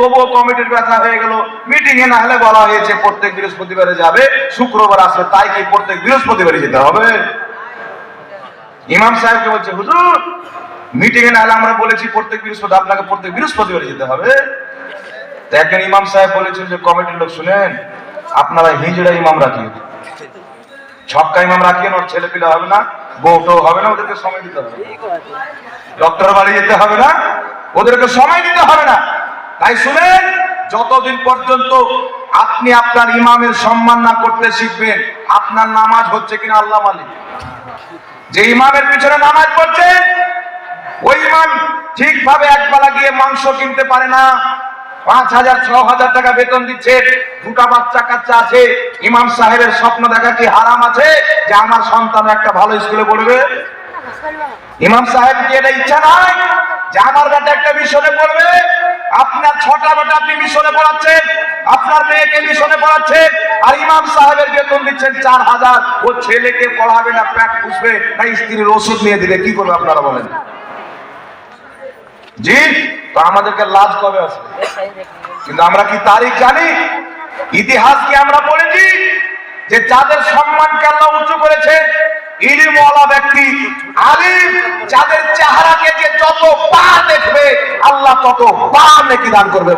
তবুও কমিটির ব্যথা হয়ে গেল। মিটিং এ না হলে বলা হয়েছে প্রত্যেক বৃহস্পতিবারে যাবে শুক্রবার আসবে তাই কি প্রত্যেক বৃহস্পতিবারে যেতে হবে? ইমাম সাহেবকে বলছে হুজুর মিটিং এ না হলে আমরা বলেছি প্রত্যেক বৃহস্পতি আপনাকে প্রত্যেক বৃহস্পতিবারে যেতে হবে। একজন ইমাম সাহেব বলেছেন যে কমিটির লোক শুনেন আপনারা হিজড়া ইমাম রাখিয়ে ছক্কা ইমাম রাখিয়ে ওর ছেলে পিলে হবে না বউটো হবে না ওদেরকে সময় দিতে হবে ডক্টর বাড়ি যেতে হবে না ওদেরকে সময় দিতে হবে না। তাই শুনেন, যতদিন পর্যন্ত আপনি আপনার ইমামের সম্মান না করতে শিখবেন, আপনার নামাজ হচ্ছে কিনা আল্লাহ মালিক। যে ইমামের পিছনে নামাজ পড়ছে, ওই ইমাম ঠিকভাবে একবেলা গিয়ে মাংস কিনতে পারে না। পাঁচ হাজার, ছ হাজার টাকা বেতন দিচ্ছে দুটা বাচ্চা কাচ্চা আছে, ইমাম সাহেবের স্বপ্ন দেখা কি হারাম আছে? যে আমার সন্তান একটা ভালো স্কুলে পড়বে? ইমাম সাহেব কি এটা ইচ্ছা নাই যে আমার বেটা একটা মিশনে পড়বে? আপনার ছটা বেটা আপনি মিশনে পড়াচ্ছেন, আপনার মেয়েকে মিশনে পড়াচ্ছেন, আর ইমাম সাহেবের বেতন দিচ্ছেন চার হাজার। ও ছেলেকে পড়াবে না প্যাট পুষবে না, স্ত্রীর ওষুধ নিয়ে দিবে, কি করবে আপনারা বলেন? জি, তো আমাদেরকে লাজ কবে আছে কিন্তু আমরা কি তারিখ জানি? ইতিহাস কি আমরা পড়েছি যে যাদের সম্মানকে আল্লাহ উঁচু করেছে ইলিমওয়ালা ব্যক্তি যাদের যত দেখবে, আল্লাহ তত করবে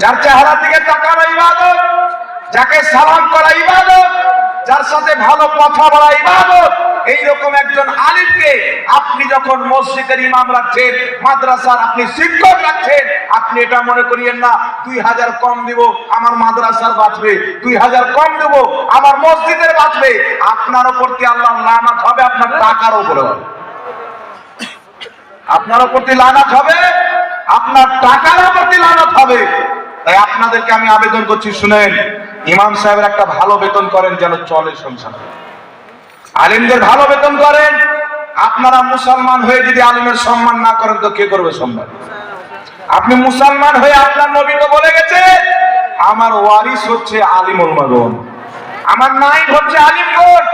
যার চেহারার দিকে তাকানো ইবাদত, যাকে সালাম করা ইবাদত যার সাথে ভালো কথা বলা ইবাদত, এইরকম একজন আলিমকে আপনি যখন মসজিদের ইমাম রাখছেন, মাদ্রাসার আপনি শিক্ষক রাখছেন, আপনি এটা মনে করিয়েন না, দুই হাজার কম দিব, আমার মাদ্রাসার বাঁচবে, দুই হাজার কম দেব, আমার মসজিদের বাঁচবে, আপনার ওপর কি আল্লাহ লানাত হবে? আপনার টাকার উপরে আপনার ওপর লানাত হবে? আপনার টাকার ওপর লানাত হবে? তাই আপনাদেরকে আমি আবেদন করছি, শুনেন। ইমাম সাহেবের একটা ভালো বেতন করেন যেন চলে সংসার। আলিমদের ভালো বেতন করেন, আপনারা মুসলমান হয়ে যদি আলিমের সম্মান না করেন, তো কে করবে সম্মান? আপনি মুসলমান হয়ে আপনার নবী তো বলে গেছে, আমার ওয়ারিস হচ্ছে আলিম মাগন। আমার নাইব হচ্ছে আলিমগণ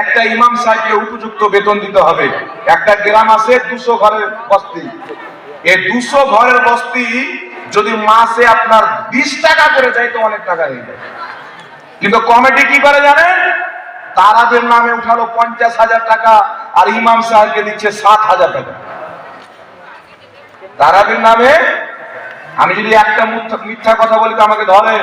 একটা ইমাম সাহেবকে উপযুক্ত বেতন দিতে হবে। একটা গ্রাম আছে দুশো ঘরের বস্তি। এই দুশো ঘরের বস্তি যদি মাসে আপনার বিশ টাকা করে যায়, তো অনেক টাকা হয়ে যায়। কিন্তু কমিটি কি করে জানেন? তারাদের নামে উঠালো পঞ্চাশ হাজার টাকা, আর ইমাম সাহেবকে দিচ্ছে সাত হাজার টাকা। তারাবির নামে, আমি যদি একটা মিথ্যা- কথা বলি, তো আমাকে ধরে।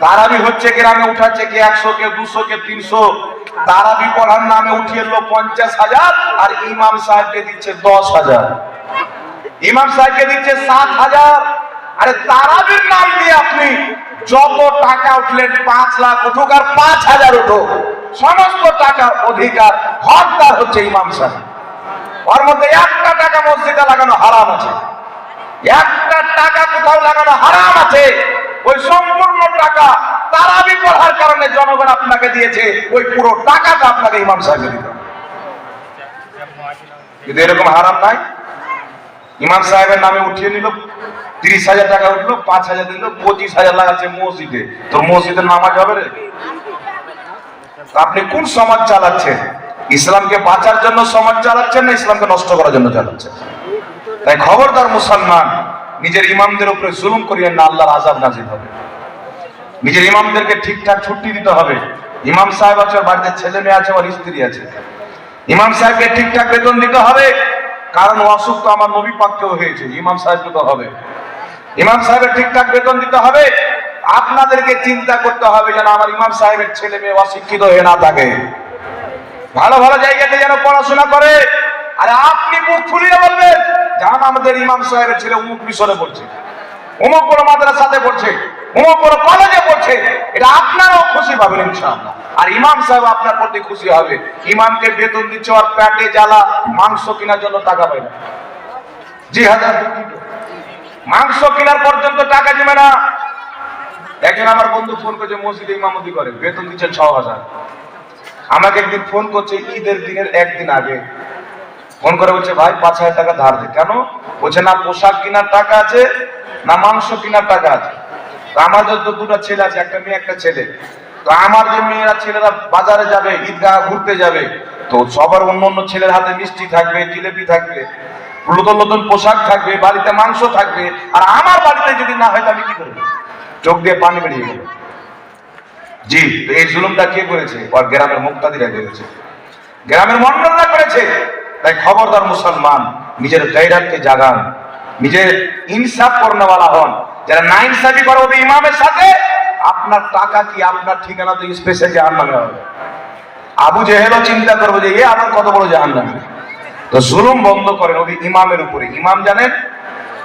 তারাবি হচ্ছে গ্রামে উঠাচ্ছে কে একশো কে, দুশো কে, তিনশো। তারাবি পড়ার নামে উঠিয়ে পঞ্চাশ হাজার, আর ইমাম সাহেবকে দিচ্ছে দশ হাজার। ইমাম সাহেবকে দিচ্ছে সাত হাজার। আরে তারাবির নাম দিয়ে আপনি যত টাকা উঠলেন, পাঁচ লাখ উঠুক আর পাঁচ হাজার উঠুক, সমস্ত টাকার অধিকার, হকদার হচ্ছে ইমাম সাহেব। ওর মধ্যে একটা টাকা মসজিদে লাগানো হারাম আছে। একটা টাকা কোথাও লাগানো হারাম আছে। ওই সম্পূর্ণ টাকা তারাবি পড়ার কারণে জনগণ আপনাকে দিয়েছে, ওই পুরো টাকাটা আপনাকে ইমাম সাহেবকে দিতে এরকম হারাম নাই। ইমাম সাহেবের নামে উঠিয়ে নিল, তিরিশ হাজার টাকা উঠল, পাঁচ হাজার দিল, পঁচিশ হাজার লাগাচ্ছে মসজিদে। তোর মসজিদের নামাজ হবে রে। আপনি কোন সমাজ চালাচ্ছেন? ইসলামকে বাঁচার জন্য সমাজ চালাচ্ছেন না ইসলামকে নষ্ট করার জন্য চালাচ্ছেন? তাই খবরদার মুসলমান, নিজের ইমামদের উপরে জুলুম করিয়েন না, আল্লাহর আজাব নাজির হবে। নিজের ইমামদেরকে ঠিকঠাক ছুটি দিতে হবে। ইমাম সাহেব আছে বাড়িতে ছেলে মেয়ে আছে, ওর স্ত্রী আছে। ইমাম সাহেবকে ঠিকঠাক বেতন দিতে হবে। কারণ অসুখ তো আমার নবী পাককেও হয়েছে, ইমাম সাহেবকে তো হবে। ইমাম সাহেবের ঠিকঠাক বেতন দিতে হবে, আপনাদেরকে চিন্তা করতে হবে যেন আমার ইমাম সাহেবের ছেলে মেয়ে অশিক্ষিত হয়ে না থাকে। ভালো ভালো জায়গাতে যেন পড়াশোনা করে। আর আপনি মুখ ফুলিয়ে বলবেন, জান আমাদের ইমাম সাহেবের ছেলে উমুক মিশরে পড়ছে, অমুক বড় মাদ্রাসাতে পড়ছে, অমুক বড় কলেজে পড়ছে, এটা আপনারাও খুশি পাবেন ইনশাআল্লাহ। আর ইমাম সাহেব আপনার প্রতি খুশি হবে। ইমামকে বেতন দিচ্ছে আর প্যাটে জ্বালা, মাংস কেনার জন্য টাকা পায় না। জি হাজার মাংস কেনার পর্যন্ত টাকা জমে না। একজন আমার বন্ধু ফোন করছে, মসজিদে ইমামতি করে, বেতন দিচ্ছে ছ হাজার। আমাকে একদিন ফোন করছে, ঈদের দিনের একদিন আগে। ফোন করে বলছে, ভাই, পাঁচ হাজার টাকা ধার দে। কেন? বলছে, না, পোশাক কেনার টাকা আছে, না মাংস কেনার টাকা আছে। তো আমাদের তো দুটো ছেলে আছে, একটা মেয়ে, একটা ছেলে। আমার যে মেয়েরা, ছেলেরা বাজারে যাবে, ঈদগাহ ঘুরতে যাবে, তো সবার অন্য অন্য ছেলের হাতে মিষ্টি থাকবে, জিলেপি থাকবে, নতুন নতুন পোশাক থাকবে, বাড়িতে মাংস থাকবে, আর আমার বাড়িতে যদি না হয় তো আমি কি করব? চোখ দিয়ে পানি বেরিয়ে গেল। জি, তো এই জুলুমটা কে করেছে? ওর গ্রামের মুক্তাদিরা করেছে। গ্রামের মন্ডলরা করেছে। তাই খবরদার মুসলমান, নিজের গাইরাতকে জাগান, নিজের ইনসাফ করনেওয়ালা হন। যারা না ইনসাফি করে ওদের ইমামের সাথে আপনার টাকা কি আপনার ঠিকানা তো স্পেশাল জাহান্নামে হবে। আবু জেহেলও চিন্তা করব যে, এ আমার কত বড় জাহান্নামে। তো জুলুম বন্ধ করেন ওই ইমামের উপরে। ইমাম জানেন?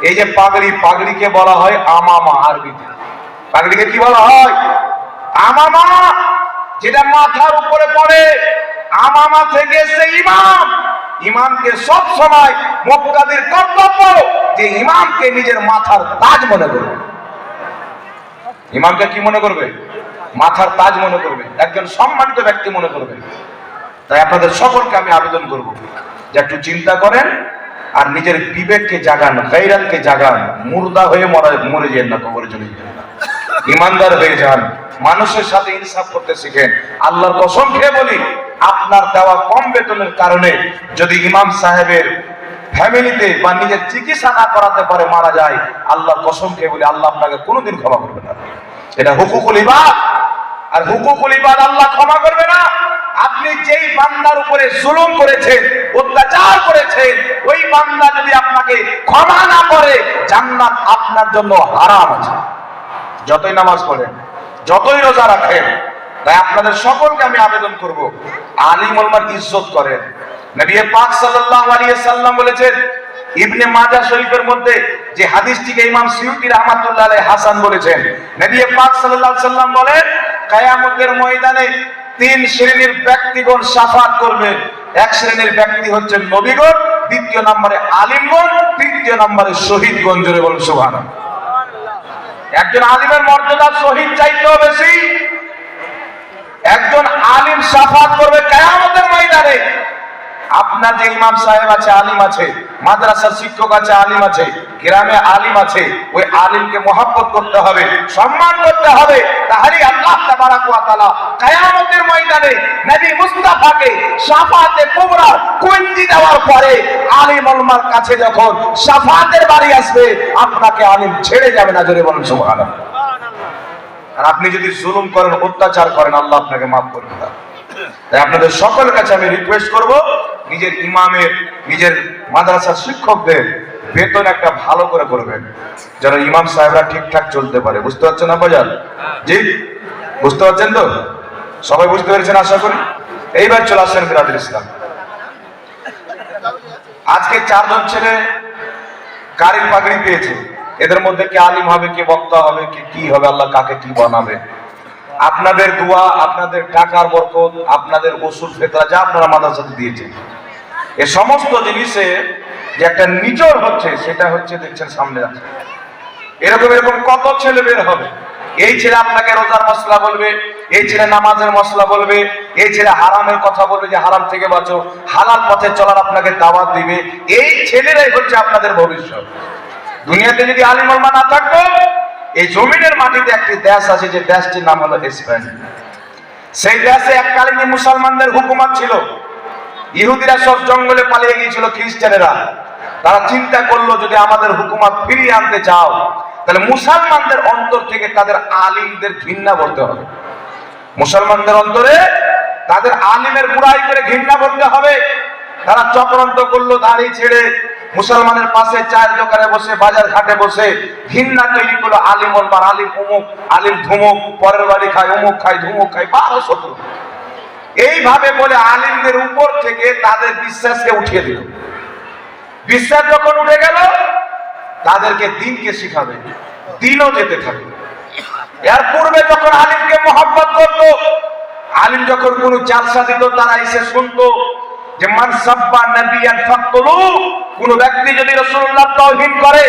এই যে পাগড়ি, পাগড়িকে বলা হয় আমামা আরবিতে। পাগড়িকে কি বলা হয়? আমামা! যেটা মাথার উপরে পড়ে। আমামা থেকে সে ইমাম। ইমামকে সব সময় মুক্তাদির কর্তব্য যে ইমামকে নিজের মাথার তাজ মনে করবে ইমামকে কি মনে করবে? মাথার তাজ মনে করবে। একজন সম্মানিত ব্যক্তি মনে করবে। তাই আপনাদের সকলকে আমি আবেদন করব যে একটু চিন্তা করেন আর নিজের বিবেককে জাগান গাইরাতকে জাগান। মুর্দা হয়ে মরা, মরে যেন না, কবরে চলে যান ইমানদার হয়ে যান। মানুষের সাথে ইনসাফ করতে শিখেন। আল্লাহর কসম খেয়ে বলি, আপনার দেওয়া কম বেতনের কারণে যদি ইমাম সাহেবের ফ্যামিলিতে বা নিজের চিকিৎসা না করাতে পারে মারা যায়, আল্লাহ কসম খেয়ে বলি, আল্লাহ আপনাকে কোনোদিন ক্ষমা করবে না। এটা হুকুকুল ইবাদ। আর হুকুকুল ইবাদ আল্লাহ ক্ষমা করবে না। আপনি যেই বান্দার উপরে জুলুম করেছেন, অত্যাচার করেছেন, ওই বান্দা যদি আপনাকে ক্ষমা না করে, জান্নাত আপনার জন্য হারাম আছে। যতই নামাজ পড়েন, যতই রোজা রাখেন, তাই আপনাদের সকলকে আমি আবেদন করব আলিম ওলমার ইজ্জত করেন। নবী পাক সাল্লাল্লাহু আলাইহি সাল্লাম বলেছেন, ইবনে মাজাহ শরীফের মধ্যে যে হাদিসটিকে ইমাম সিউতি রাহমাতুল্লাহ আলাইহি হাসান বলেছেন, নবী পাক সাল্লাল্লাহু সাল্লাম বলেন, কিয়ামতের ময়দানে তিন শ্রেণির ব্যক্তিগণ সাফাত করবেন এক শ্রেণির ব্যক্তি হচ্ছে নবীগণ, দ্বিতীয় নম্বরে আলিমগণ, তৃতীয় নম্বরে শহীদগণ। জোরে বলুন, সুবহানাল্লাহ। একজন আলিমের মর্যাদা শহীদ চাইতেও বেশি। একজন আলিম সাফাত করবে কেয়ামতের ময়দানে। আপনার যে ইমাম সাহেব আছে, আলিম আছে, মাদ্রাসার শিক্ষক আছে, আলিম আছে, গ্রামে আলিম আছে, ওই আলিমকে মহাব্বত করতে হবে, সম্মান করতে হবে। তাহলেই আল্লাহ তাবারাক ওয়া তাআলা কিয়ামতের ময়দানে নবী মুস্তাফাকে শাফাতে কুবরা কুঞ্জি দেওয়ার পরে আলিম ওলমার কাছে যখন শাফাতের বাড়ি আসবে, আপনাকে আলিম ছেড়ে যাবে না, জোরে বলেন সুবহানাল্লাহ। আর আপনি যদি জুলুম করেন, অত্যাচার করেন, আল্লাহ আপনাকে মাফ করবে না তাই আপনাদের সকলের কাছে আমি রিকোয়েস্ট করব নিজের ইমামের, নিজের মাদ্রাসার শিক্ষকদের বেতন একটা ভালো করে করবেন। যেন ইমাম সাহেবরা ঠিকঠাক চলতে পারে। বুঝতে পারছেন না বাজার? জি? বুঝতে পারছেন তো? সবাই বুঝতে পেরেছেন আশা করি? এইবার চলে আসছেন বিরাদুল ইসলাম। আজকে চারজন ছেলে কারির পাগড়ি পেয়েছে। এদের মধ্যে কে আলিম হবে, কে বক্তা হবে, কে কি হবে, আল্লাহ কাকে কি বানাবে? আপনাদের দোয়া, আপনাদের টাকার বরকত, আপনাদের ওষুধ ফেতরা যা আপনারা মাদ্রাসাতে দিয়েছেন। এ সমস্ত জিনিসে যে একটা নিচর হচ্ছে, সেটা হচ্ছে দেখছেন সামনে আছে। এরকম এরকম কত ছেলে বের হবে? এই ছেলে আপনাকে রোজার মশলা বলবে, এই ছেলে নামাজের মশলা বলবে, এই ছেলে হারামের কথা বলবে যে হারাম থেকে বাঁচো, হালাল পথে চলার আপনাকে দাওয়াত দিবে। এই ছেলেরাই হচ্ছে আপনাদের ভবিষ্যৎ। দুনিয়াতে যদি আলিম ওলমা না থাকতো, এই জমিনের মাটিতে একটি দেশ আছে, যে দেশটির নাম হলো স্পেন। সেই দেশে এককালীন মুসলমানদের হুকুমত ছিল ইহুদিরা সব জঙ্গলে পালিয়ে গিয়েছিল, খ্রিস্টানেরা। তারা চিন্তা করল, যদি আমাদের হুকুমত ফিরিয়ে আনতে চাও, তাহলে মুসলমানদের অন্তর থেকে তাদের আলিমদের ঘৃণা করতে হবে। মুসলমানদের অন্তরে তাদের আলিমের বুড়াই করে ঘৃণা করতে হবে। তারা চক্রান্ত করল দাড়ি ছেড়ে, মুসলমানের পাশে চায়ের দোকানে বসে, বাজার ঘাটে বসে, ঘৃণা তৈরি করল আলিম আলিম উমুক, আলিম ধুমুক, পরের বাড়ি খায় অমুক খায়, ধুমুক খায় বারো শত্রু এইভাবে বলে আলিমদের উপর থেকে তাদের বিশ্বাসকে উঠিয়ে দিল। বিশ্বাস যখন উঠে গেল, তাদেরকে দিনকে শিখাবে, দিনও যেতে থাকবে। এর পূর্বে যখন আলিমকে মহব্বত করতো, আলিম যখন কোন জালসা দিত, তারা এসে শুনতো যে, মান সাব্বা নাবিয়ান ফাকতুলু কোন ব্যক্তি যদি রাসূলুল্লাহ তাওহীদ করে,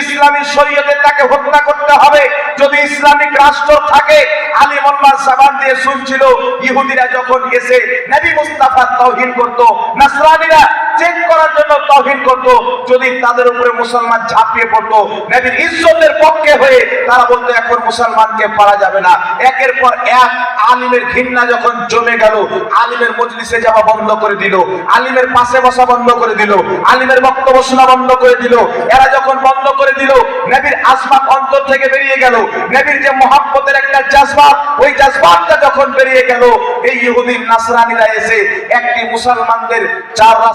ইসলামী শরীয়তে তাকে হত্যা করতে হবে। যদি ইসলামিক রাষ্ট্র থাকে, আলী সাবান দিয়ে শুনছিল ইহুদিরা যখন এসে নবী মুস্তাফা তহিন করত নাসরানীরা চেক করার জন্য তহিন করত, যদি তাদের উপরে মুসলমান ঝাঁপিয়ে পড়তো। নবীর ইজ্জতের পক্ষে হয়ে তারা বলতো, এখন মুসলমানকে পারা যাবে না। একের পর এক আলিমের ঘৃণা যখন জমে গেল, আলিমের মজলিসে যাওয়া বন্ধ করে দিল, আলিমের পাশে বসা বন্ধ করে দিল, আলিমের বক্তব্য শোনা বন্ধ করে দিল। এরা যখন বন্ধ করে দিল, নবীর আসবাব অন্তর থেকে বেরিয়ে গেল। নবীর যে মহাব্বতের একটা জাজবাত, ওই জাজবাতটা যখন বেরিয়ে গেল, এই ইহুদি, নাসরানিরা এসে একটি মুসলমানদের চার